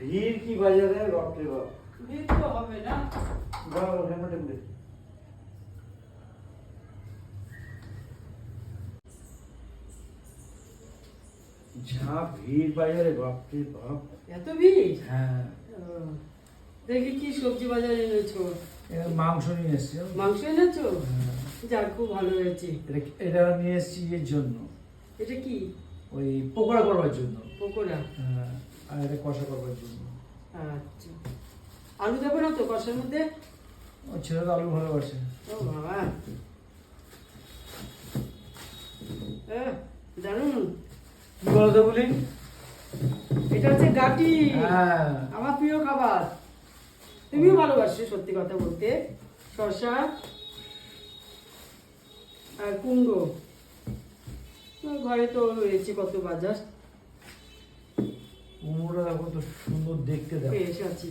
ভিড় কি বাজারে? বাপরে বাপ। ভিড় তো হবে না। বাবা যা ভিড় বাজারে বাপরে বাপ। এত ভিড়? হ্যাঁ। দেখি কি সবজি বাজারে এনেছো। মাংস নিয়ে এসছি। মাংস এনেছো? হ্যাঁ। যাক খুব ভালো হয়েছে। এটা নিয়ে এসছি এর জন্য। এটা কি? ওই পকোড়া করবার জন্য। পকোড়া? হ্যাঁ আর এটা কষা করবার জন্য। আচ্ছা। আলু দেবো না তো কষার মধ্যে? ও ছেলে তো আলু ভালোবাসে। ও বাবা। আহ, দারুণ। কি বলতো বলি? এটা হচ্ছে গাটি। হ্যাঁ। আমার প্রিয় খাবার। তুমিও ভালোবাসো সত্যি কথা বলতে। শসা আর কুমড়ো। ঘরে তো রয়েছে কত বাজার কুমড়োটা কত সুন্দর দেখতে দেখো। পেয়ে এসেছি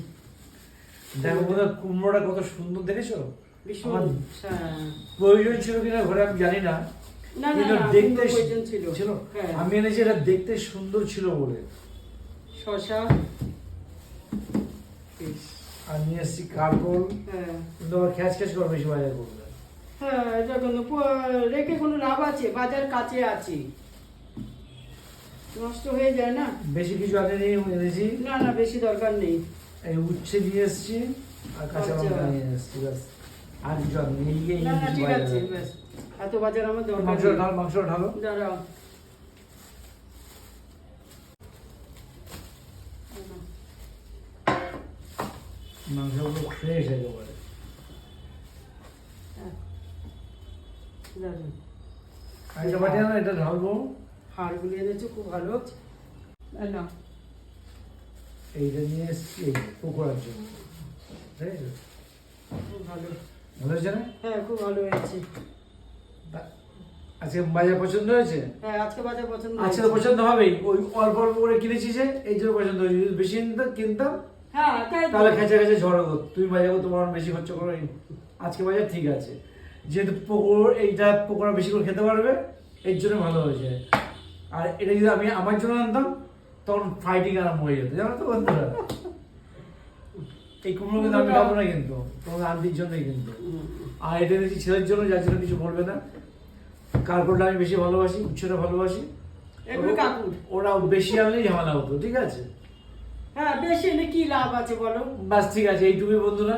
দেখো কুমড়োটা কত সুন্দর দেখেছ? হ্যাঁ। প্রয়োজন ছিল কিনা ঘরে আমি জানি না। দেখতে ছিল। হ্যাঁ। আমি এনেছি এটা দেখতে সুন্দর ছিল বলে। শসা। আর নিয়ে এসেছি কারকল হ্যাঁ। কিন্তু আবার খ্যাচ খ্যাচ করে বেশি বাজার করবে। হ্যাঁ রেখে কোনো লাভ আছে? বাজার কাছে আছে। নষ্ট হয়ে যায় না? বেশি কিছু আগে নিয়ে এনেছি। না না বেশি দরকার নেই। এই উচ্ছে নিয়ে এসেছি আর কাঁচা আচ্ছা। লঙ্কা নিয়ে এসেছি ব্যাস। আর কিছু নিয়ে না না ঠিক আছে আছে। ব্যাস। এত বাজার আমার দরকার মাংস ঢাল মাংস ঢালো। দাঁড়াও। মাংসগুলো ফ্রেশ একেবারে। দাঁড়াও। আর বাটি আনো এটা ঢালবো হাড়গুলি এনেছো খুব ভালো। না এইটা নিয়ে এসেছি পকোড়ার জন্য। খুব ভালো। ভালো হয়েছে না? হ্যাঁ খুব ভালো হয়েছে। আজকে বাজার পছন্দ হয়েছে? হ্যাঁ আজকে বাজার পছন্দ আজকে তো পছন্দ হবেই। ওই অল্প অল্প করে কিনেছি যে এই জন্য পছন্দ হয়েছে। যদি বেশি কিনতাম কিনতাম হ্যাঁ তাহলে খেঁচে খেঁচে ঝড় হতো। তুমি বাজার তোমার বেশি খরচ করো আজকে বাজার ঠিক আছে। যেহেতু পকোড় এইটা পকোড়া বেশি করে খেতে পারবে এর জন্য ভালো হয়েছে আর এটা যদি আমি আমার জন্য আনতাম তখন ফাইটিং আরম্ভ হয়ে যেত জানো তো বন্ধুরা? এই কুমড়ো কিন্তু আমি খাব না কিন্তু তোমার আন্টির জন্যই কিন্তু। আর এটা দিয়েছি ছেলের জন্য যার জন্য কিছু বলবে না। কার্পলটা আমি বেশি ভালোবাসি উচ্ছেটা ভালোবাসি। ওরা বেশি আনলেই ঝামেলা হতো ঠিক আছে? হ্যাঁ বেশি এনে কি লাভ আছে বলো? বাস ঠিক আছে এইটুকুই বন্ধুরা।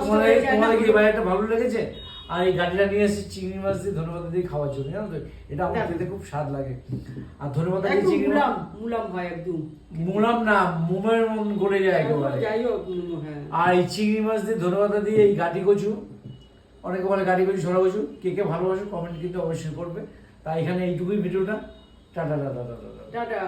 তোমাদের কি। বাজারটা ভালো লেগেছে? আর এই গাড়িটা নিয়ে এসেছি চিংড়ি মাছ দিয়ে ধন্যবাদ দিয়ে খাওয়ার জন্য জানো তো? এটা আমার খেতে খুব স্বাদ লাগে। আর ধন্যবাদ দিয়ে চিংড়ি মুলাম হয় একদম। মুলাম না মোমের মন গড়ে যায় একেবারে। হ্যাঁ। আর এই চিংড়ি মাছ দিয়ে ধন্যবাদ দিয়ে এই গাটি কচু অনেকে বলে গাটি কচু ছড়া কচু কে কে ভালোবাসো কমেন্ট কিন্তু অবশ্যই করবে। তাই এখানে এইটুকুই ভিডিওটা। Tata tata tata. টাটা।